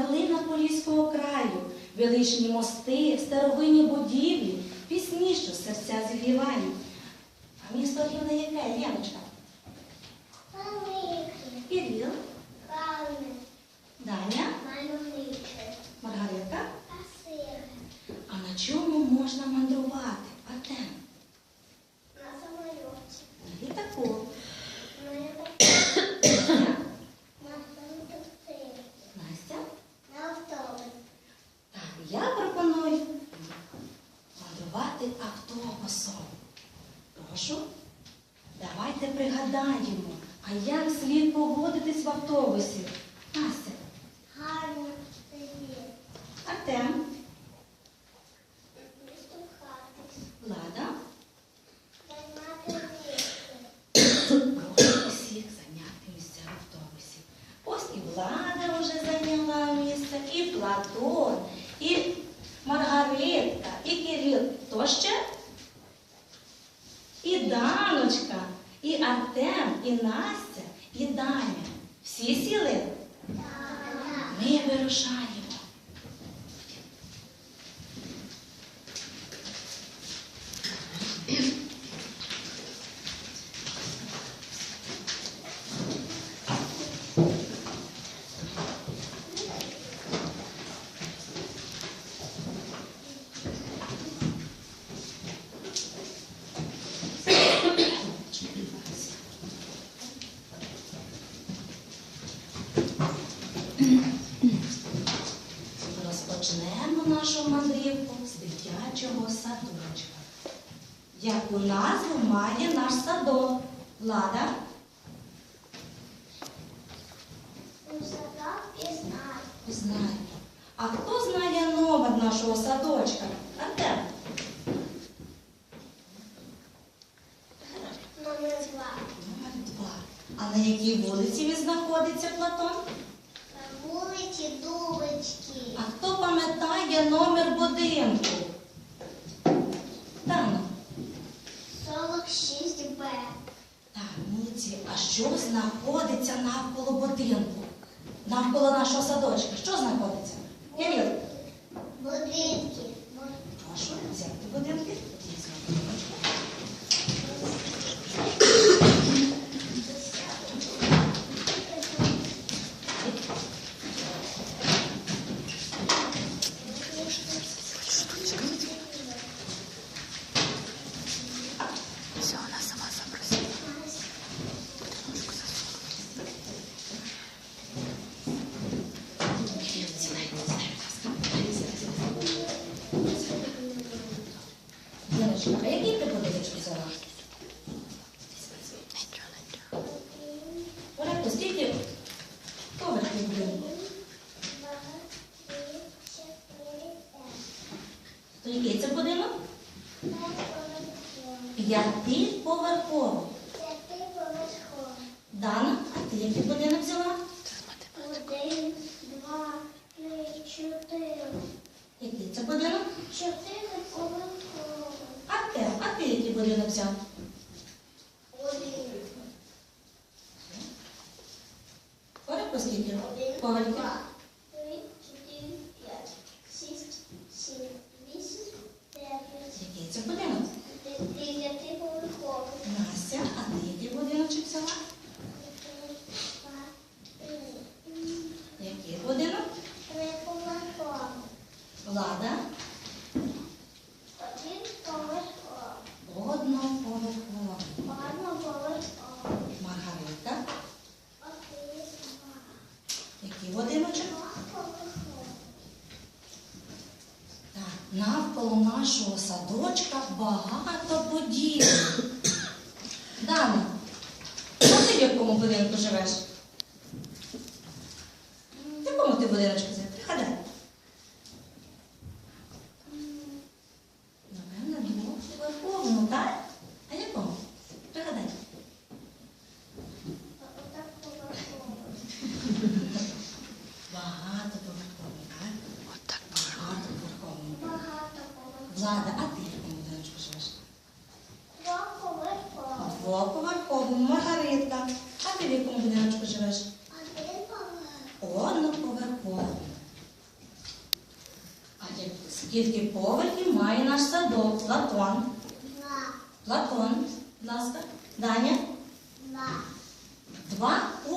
глина Поліського краю, величні мости, старовинні будівлі, пісні, що серця зігрівають. А місто рівне яке, Леночка? Велике. Кирил. Гарне. Даня. Мальовниче. Маргарита. Красиве. А на чому можна мандрувати? Атем. керувати автобусом. Прошу, давайте пригадаємо, а як слід поводитись в автобусі. Настя. Гарно. Артем. таку назву має наш садок. Влада. Садок пізнає. Пізнає. А хто знає номер нашого садочка? Антем. п'ятиповерховий.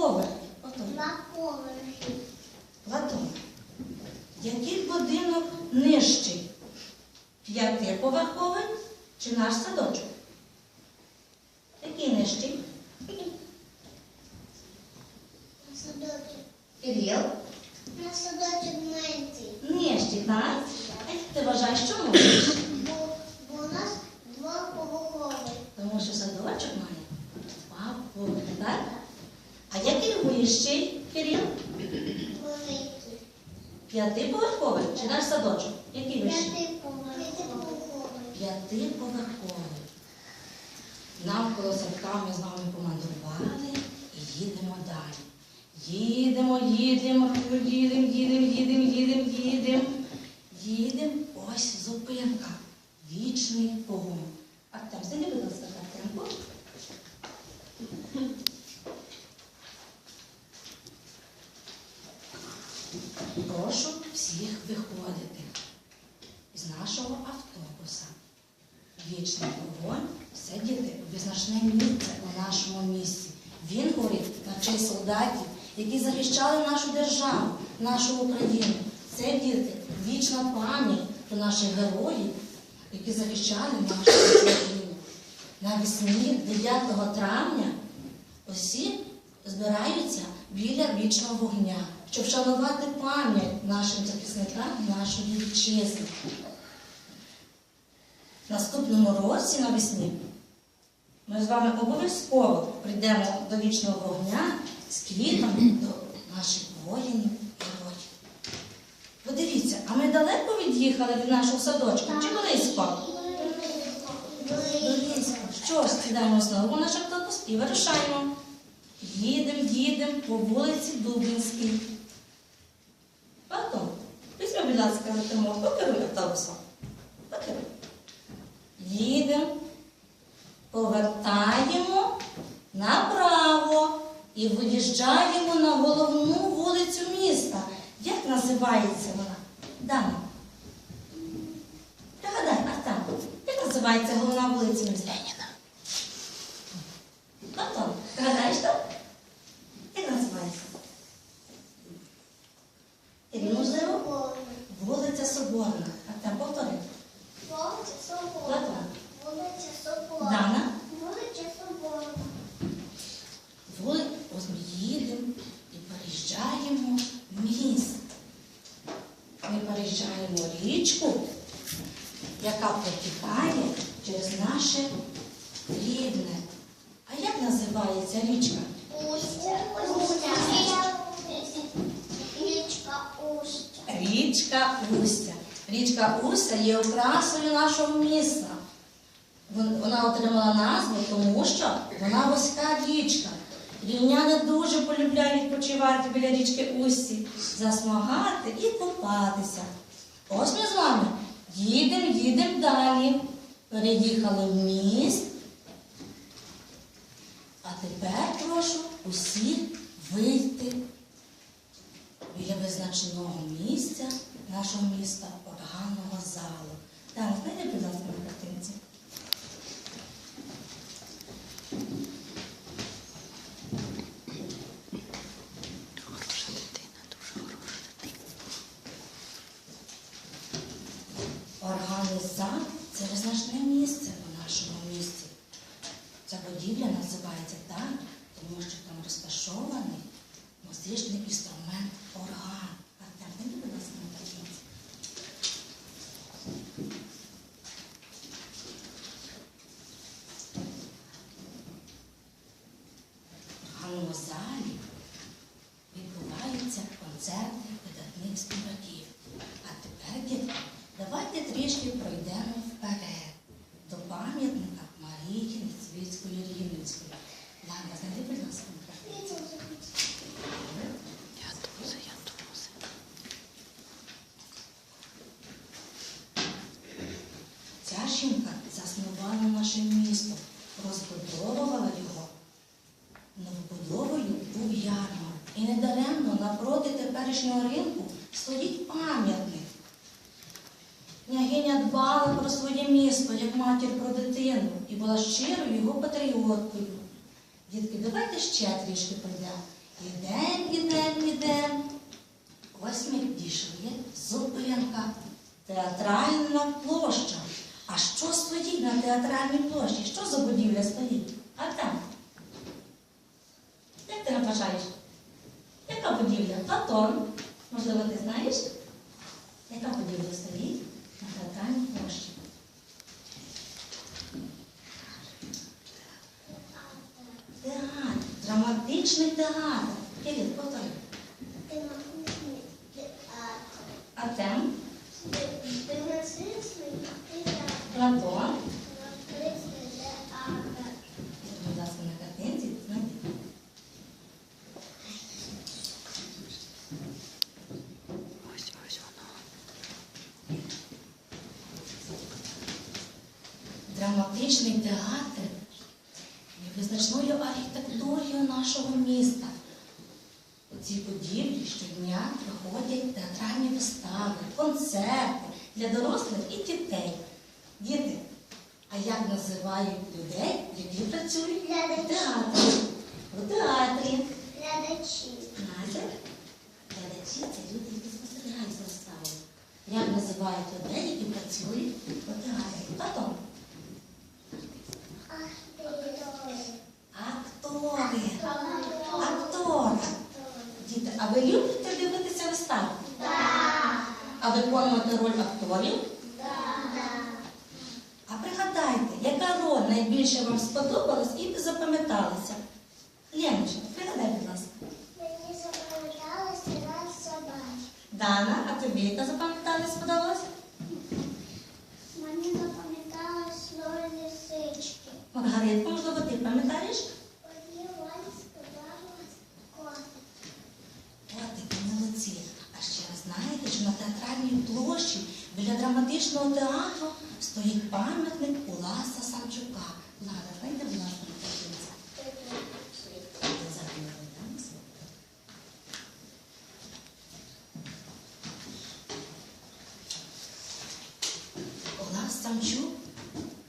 Ото. Два поверхи. Платон. Який будинок нижчий? П'ятиповерховий чи наш садочок? Який нижчий? На садочок. Кирил. На садочок менший. Нижчий, так? А як ти вважаєш, чому? нижчий? Бо, бо у нас двоповерховий. Тому що садочок має два поверхи, так? А який вищий, Кирил? Великий. П'ятиповерховий чи наш садочок? Який вищий? П'ятиповерховий. Навколо садка ми з вами помандрували і їдемо далі. Їдемо, їдемо, їдемо, їдемо, їдемо, їдемо, їдемо. Їдемо, ось зупинка. Вічний погон. Артем, зайди, будь ласка, Артемку. Прошу всіх виходити з нашого автобуса. Вічний вогонь все діти визначне місце у нашому місці. Він на честь солдатів, які захищали нашу державу, нашу Україну. Це діти, вічна пам'ять про наших героїв, які захищали нашу Україну. Навесні 9 травня усі збираються біля вічного вогня, щоб вшанувати пам'ять нашим захисникам нашої вітчизни. Наступному році навесні ми з вами обов'язково прийдемо до вічного вогня з квітами до наших воїнів героїв. Подивіться, а ми далеко від'їхали від нашого садочка чи близько? Близько. Що ж, сідаємо знову наш автобус і вирушаємо. Їдемо, їдемо по вулиці Дубинській. Потім, візьми, будь ласка, Артемок, покеруй автобусом. Покеруй. Їдемо, повертаємо направо і виїжджаємо на головну вулицю міста. Як називається вона? Дана. Пригадай, Артем, як називається головна вулиця міста? Леніна. Антон, пригадаєш так? Як називається? Ірі, можливо? Вулиця Соборна. Артем, повтори. Вулиця Соборна. Вулиця Соборна. Дана. Вулиця Соборна. Вули... Ось ми їдемо і переїжджаємо міст. Ми переїжджаємо річку, яка протікає через наше рідне. А як називається річка? Устя. Устя. Річка Устя. Річка Устя. Річка Устя є окрасою нашого міста. Вон- Вона отримала назву, тому що вона вузька річка. Рівняни дуже полюбляють відпочивати біля річки Усті, засмагати і купатися. Ось ми з вами їдемо, їдемо далі. Переїхали в міст. А тепер прошу усіх вийти біля визначеного місця нашого міста органного залу. Так, знайди, будь ласка, зал це визначне місце у нашому місті. Ця будівля називається так, тому що там розташований музичний інструмент орган. Артем, знайди, будь ласка, на картинці. В органному залі відбуваються концерти видатних співаків. А тепер, дітки, давайте трішки пройдемо вперед до пам'ятника Марії Кіницвицької Рівненської. Ладно, знайди, будь ласка, на картинці. Я дуже, я дуже. Колишнього ринку стоїть пам'ятник. Княгиня дбала про своє місто, як матір про дитину, і була щирою його патріоткою. Дітки, давайте ще трішки пройдемо. Ідем, ідем, ідем. Ось ми дійшли, зупинка, театральна площа. А що стоїть на театральній площі? Що за будівля стоїть? А там? Як ти вважаєш? Яка будівля? Платон. Можливо, ти знаєш? Яка будівля стоїть на театральній площі? Театр. Драматичний театр. Кирил, повтори. Драматичний театр. А тем? Драматичний театр. Платон. Драматичний театр. Будь ласка, на картинці знайди. Ось ось воно. Драматичний театр є визначною архітектурою нашого міста. У цій будівлі щодня проходять театральні вистави, концерти для дорослих і дітей. Діти, а як називають людей, які працюють в театрі? У театрі. Глядачі. Глядачі це люди, які спостерігають за виставою. Як називають людей, які працюють у театрі? Потім. Актори. Актори. Діти, а ви любите дивитися виставу? А виконувати роль акторів? А пригадайте, яка роль найбільше вам сподобалась і запам'яталася? Леночка, пригадай, будь ласка. Мені запам'яталася раз собаки. Дана, а тобі яка запам'яталась, сподобалась? Мені запам'яталась роль Маргаритка, можливо, ти пам'ятаєш? Котики, молодці. А ще ви знаєте, що на театральній площі біля драматичного театру стоїть пам'ятник Уласа Самчука. Лада, знайди, будь ласка, на картинці. Я зараз не дам слово. Олас Самчук,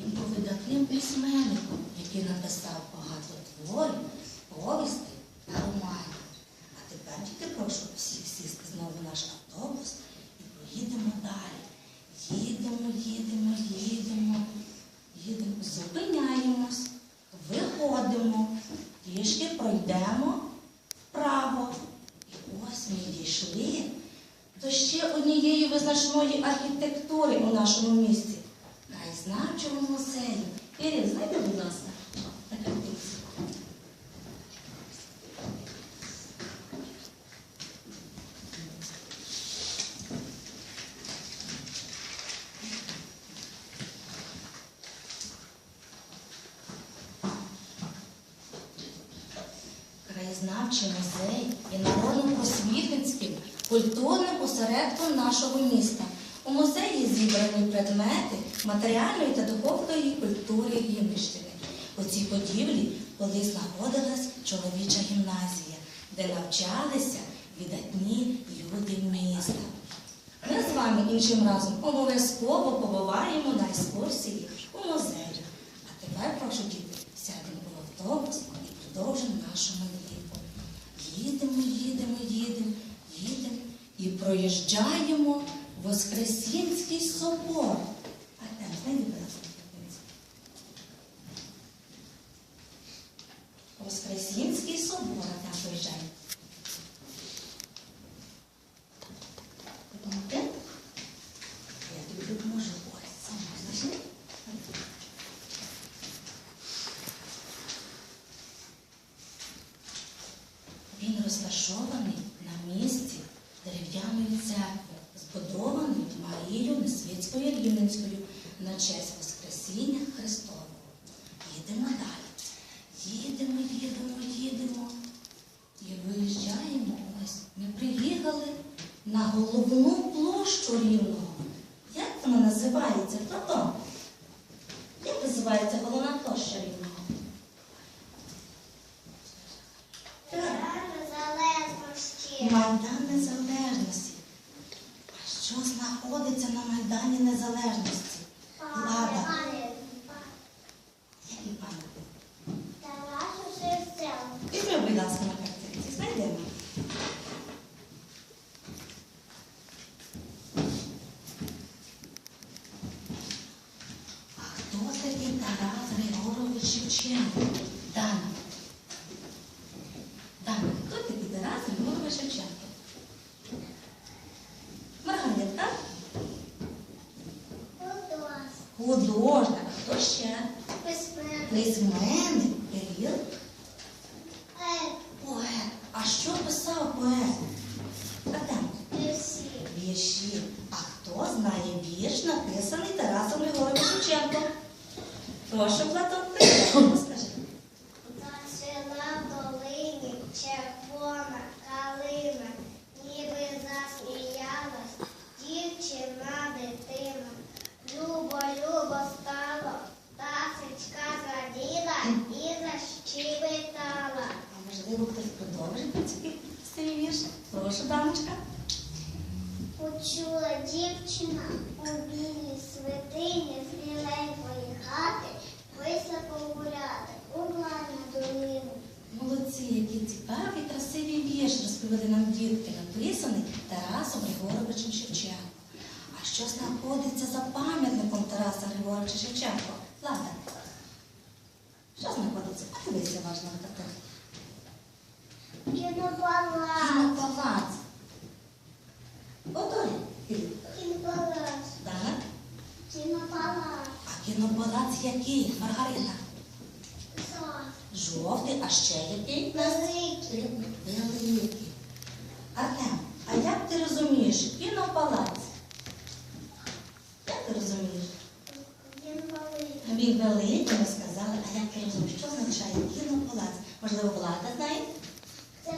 він був видатним письменником, який написав багато творів, повістей та романів. А тепер тільки прошу всіх сісти знову в наш автобус і поїдемо далі. Їдемо, їдемо, їдемо, їдемо, зупиняємось, виходимо, трішки пройдемо вправо. І ось ми дійшли до ще однієї визначної архітектури у нашому місті краєзнавчого музею. Ірін, знайди, будь ласка, колись знаходилась чоловіча гімназія, де навчалися видатні люди міста. Ми з вами іншим разом обов'язково побуваємо на екскурсії у музеї. А тепер прошу діти, сядемо у автобус і продовжимо нашу мандрівку. Їдемо, їдемо, їдемо, їдемо і проїжджаємо Воскресінський собор. А там, знайди, будь ласка, картинці. Воскресінський собор, а там проїжджаємо. Незалежності, що знаходиться на Майдані Незалежності. Художник. Хто ще? Письменник. Письменник. Кирил? Поет. А що писав поет? Артем. Вірші. Вірші. А хто знає вірш, написаний Тарасом Григоровичем Шевченком? Прошу, Платон, цей? Прошу, дамочка. Почула дівчина у білій святині з біленької хати, вийшла погуляти у лані долину. Молодці, які цікаві, красиві вірші розповіли нам дітки, написаний Тарасом Григоровичем Шевченком. А що знаходиться за пам'ятником Тараса Григоровича Шевченка? Влада, що знаходиться? Подивися уважно на картинку. Кінопалац. Кінопалац. Кінопалац. Так. Кінопалац. А кінопалац який? Маргарита? Жовтий, а ще який? Великий. Великий. Артем, а як ти розумієш кінопалац? Як ти розумієш? Він великий. Він великий, ми сказали, а як ти розумієш, що означає кінопалац? Можливо, влада знає?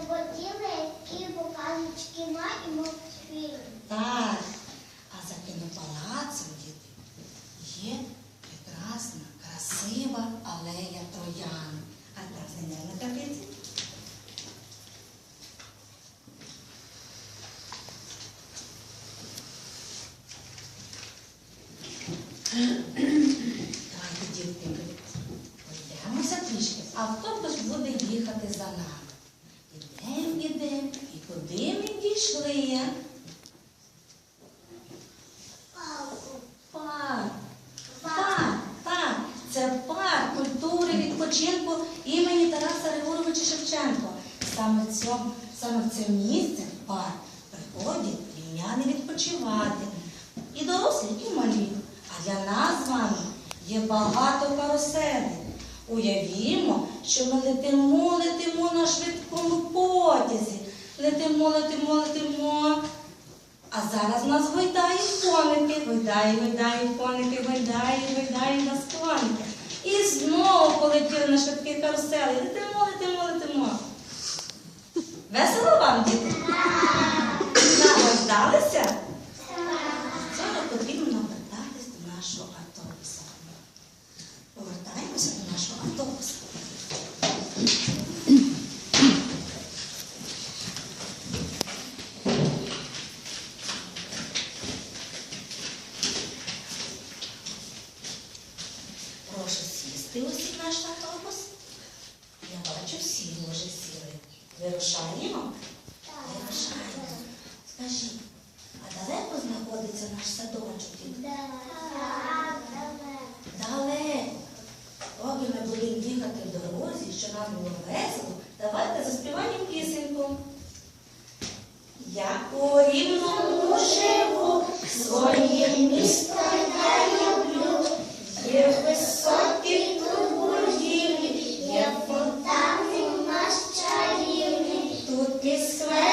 Будівля, які показують кіно і мультфільм. Так. А за кінопалацем, діти, є прекрасна, красива алея троян. А так зайняв на капіці. Давайте, дітки, пройдемося трішки. Автобус буде їхати за нами. Ідемо, ідемо, і куди ми дійшли? Палку. Парк. Парк, так. Це парк культури відпочинку імені Тараса Григоровича Шевченка. Саме в цьому, саме в це місце, в парк, приходять рівняни відпочивати. І дорослі, і малі. А для нас з вами є багато каруселей. Уявімо, що ми летимо, летимо на швидкому потязі. Летимо, летимо, летимо. А зараз нас гойдають коники, гойдають, гойдають коники, гойдають, гойдають нас коники. І знову полетіли на швидкі каруселі. Летимо, летимо, летимо. Весело вам, діти? Нагождалися? Зараз потрібно навертатись до нашого автобуса. Повертаємося до нашого автобуса. Прошу сісти усі наш автобус. Я бачу, всі вже сіли. Вирушаємо. square.